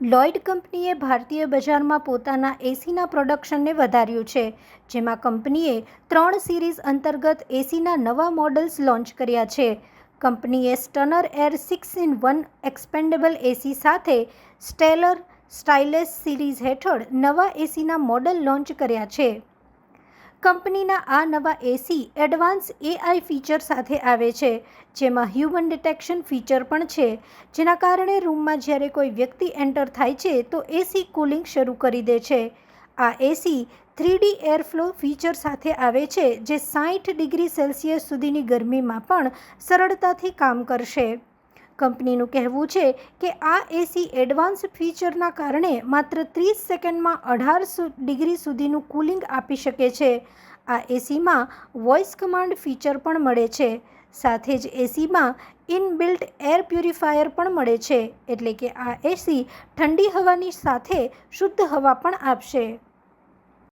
Lloyd કંપનીએ ભારતીય બજારમાં પોતાના એસીના પ્રોડક્શનને વધાર્યું છે, જેમાં કંપનીએ ત્રણ સિરીઝ અંતર્ગત એસીના નવા મોડલ્સ લોન્ચ કર્યા છે. કંપનીએ stunner air six in one expandable AC સાથે સ્ટેલર સ્ટાઇલેસ સિરીઝ હેઠળ નવા એસીના મોડલ લોન્ચ કર્યા છે. કંપનીના આ નવા એસી એડવાન્સ એઆઈ ફીચર સાથે આવે છે, જેમાં હ્યુમન ડિટેક્શન ફીચર પણ છે. જેના કારણે રૂમમાં જ્યારે કોઈ વ્યક્તિ એન્ટર થાય છે, તો એસી કુલિંગ શરૂ કરી દે છે. આ એસી થ્રીડી એરફ્લો ફીચર સાથે આવે છે, જે સાઠ ડિગ્રી સેલ્સિયસ સુધીની ગરમીમાં પણ સરળતાથી કામ કરશે. કંપનીનું કહેવું છે કે આ એસી એડવાન્સ ફીચરના કારણે માત્ર ત્રીસ સેકન્ડમાં અઢાર ડિગ્રી સુધીનું કુલિંગ આપી શકે છે. આ એસીમાં વોઇસ કમાન્ડ ફીચર પણ મળે છે. સાથે જ એસીમાં ઇનબિલ્ટ એર પ્યુરિફાયર પણ મળે છે. એટલે કે આ એસી ઠંડી હવાની સાથે શુદ્ધ હવા પણ આપશે.